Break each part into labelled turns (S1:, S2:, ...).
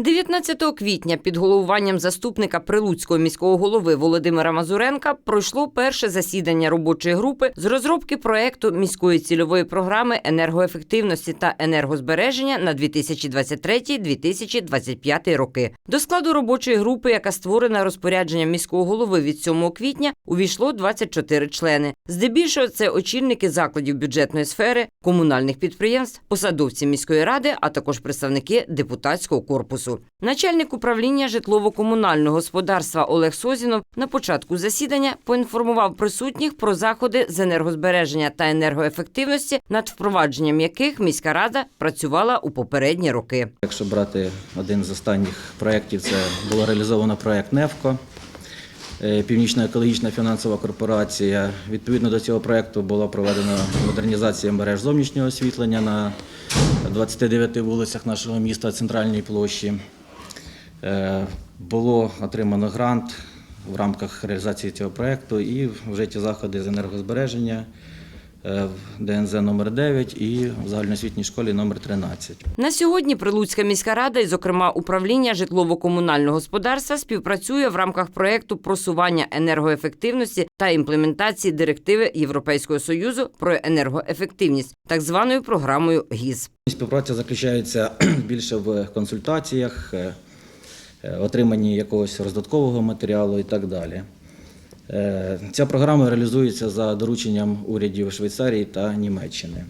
S1: 19 квітня під головуванням заступника Прилуцького міського голови Володимира Мазуренка пройшло перше засідання робочої групи з розробки проекту міської цільової програми енергоефективності та енергозбереження на 2023-2025 роки. До складу робочої групи, яка створена розпорядженням міського голови від 7 квітня, увійшло 24 члени. Здебільшого це очільники закладів бюджетної сфери, комунальних підприємств, посадовці міської ради, а також представники депутатського корпусу. Начальник управління житлово-комунального господарства Олег Созінов на початку засідання поінформував присутніх про заходи з енергозбереження та енергоефективності, над впровадженням яких міська рада працювала у попередні роки.
S2: Якщо брати один з останніх проєктів, це було реалізовано проєкт НЕФКО, е, Північна екологічна фінансова корпорація. Відповідно до цього проєкту була проведена модернізація мереж зовнішнього освітлення на 29 вулицях нашого міста центральній площі. Е, Було отримано грант в рамках реалізації цього проєкту і вжиті заходи з енергозбереження е, в ДНЗ номер 9 і в загальноосвітній школі номер 13.
S1: На сьогодні Прилуцька міська рада і, зокрема, управління житлово-комунального господарства співпрацює в рамках проекту просування енергоефективності та імплементації директиви Європейського союзу про енергоефективність, так званою програмою ГІЗ.
S2: Співпраця заключається більше в консультаціях, е, е, отриманні якогось роздаткового матеріалу і так далі. Е, Ця програма реалізується за дорученням урядів Швейцарії та Німеччини.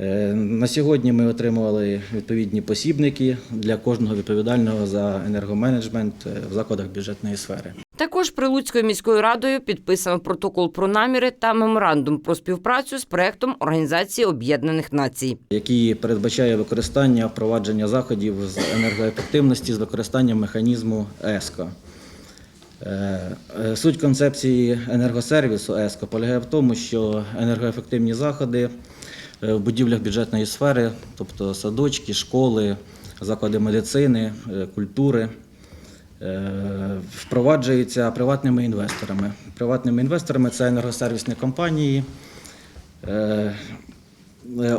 S2: Е, На сьогодні ми отримували відповідні посібники для кожного відповідального за енергоменеджмент е, в закладах бюджетної сфери.
S1: Також Прилуцькою міською радою підписано протокол про наміри та меморандум про співпрацю з проектом Організації Об'єднаних Націй.
S2: який передбачає використання впровадження заходів з енергоефективності з використанням механізму ЕСКО. Е, е, Суть концепції енергосервісу ЕСКО полягає в тому, що енергоефективні заходи е, в будівлях бюджетної сфери, тобто садочки, школи, заклади медицини, культури, впроваджуються приватними інвесторами. Приватними інвесторами це енергосервісні компанії.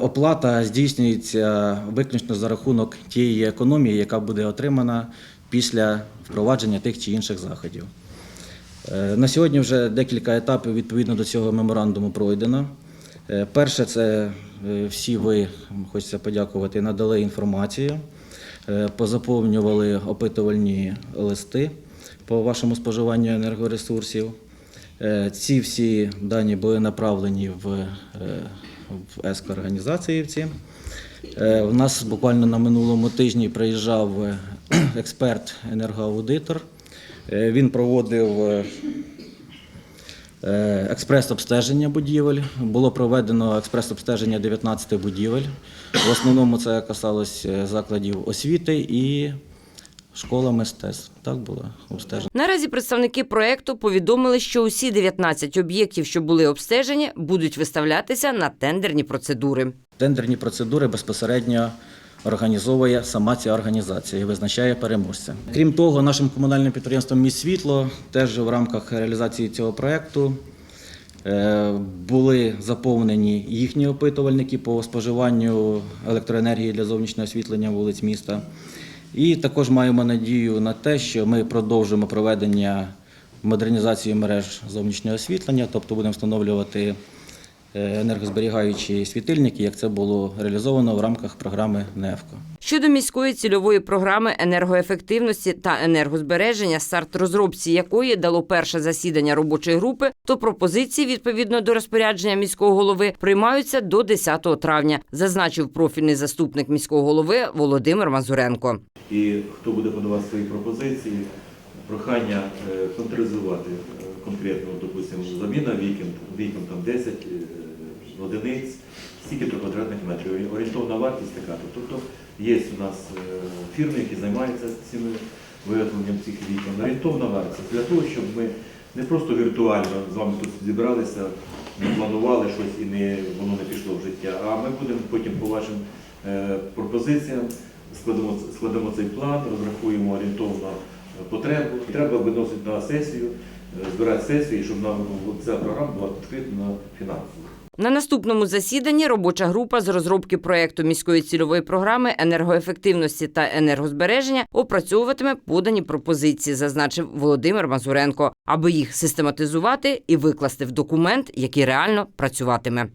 S2: Оплата здійснюється виключно за рахунок тієї економії, яка буде отримана після впровадження тих чи інших заходів. Е, На сьогодні вже декілька етапів відповідно до цього меморандуму пройдено. Е, Перше, це е, всі ви, хочеться подякувати, надали інформацію, позаповнювали опитувальні листи по вашому споживанню енергоресурсів. Ці всі дані були направлені в, в ЕСКО-організаціївці. У нас буквально на минулому тижні приїжджав експерт-енергоаудитор. Е, Він проводив е, е, експрес-обстеження будівель. Було проведено експрес-обстеження 19 будівель. В основному це касалось закладів освіти і школа мистецтв. Так було обстежено.
S1: Наразі представники проекту повідомили, що усі 19 об'єктів, що були обстежені, будуть виставлятися на тендерні процедури.
S2: Тендерні процедури безпосередньо організовує сама ця організація і визначає переможця. Крім того, нашим комунальним підприємством «Міст світло теж в рамках реалізації цього проєкту е, були заповнені їхні опитувальники по споживанню електроенергії для зовнішнього освітлення вулиць міста. І також маємо надію на те, що ми продовжимо проведення модернізації мереж зовнішнього освітлення, тобто будемо встановлювати енергозберігаючі світильники, як це було реалізовано в рамках програми НЕФКО.
S1: Щодо міської цільової програми енергоефективності та енергозбереження, старт розробці якої дало перше засідання робочої групи, то пропозиції відповідно до розпорядження міського голови приймаються до 10 травня, зазначив профільний заступник міського голови Володимир Мазуренко.
S3: І хто буде подавати свої пропозиції, прохання е, конкретизувати е, конкретно, допустимо, заміна вікон, вікон там 10 е, одиниць, стільки то квадратних метрів, орієнтовна вартість така. Тобто є у нас е, фірми, які займаються цими виготовленням цих вікон. Орієнтовна вартість для того, щоб ми не просто віртуально з вами тут зібралися, не планували щось і не, воно не пішло в життя, а ми будемо потім по вашим е, пропозиціям складемо, складемо цей план, розрахуємо орієнтовно е, потребу. Треба виносити на сесію, збирати сесію, щоб нам ця програма була відкрита на фінансово.
S1: На наступному засіданні робоча група з розробки проекту міської цільової програми енергоефективності та енергозбереження опрацьовуватиме подані пропозиції, зазначив Володимир Мазуренко, аби їх систематизувати і викласти в документ, який реально працюватиме.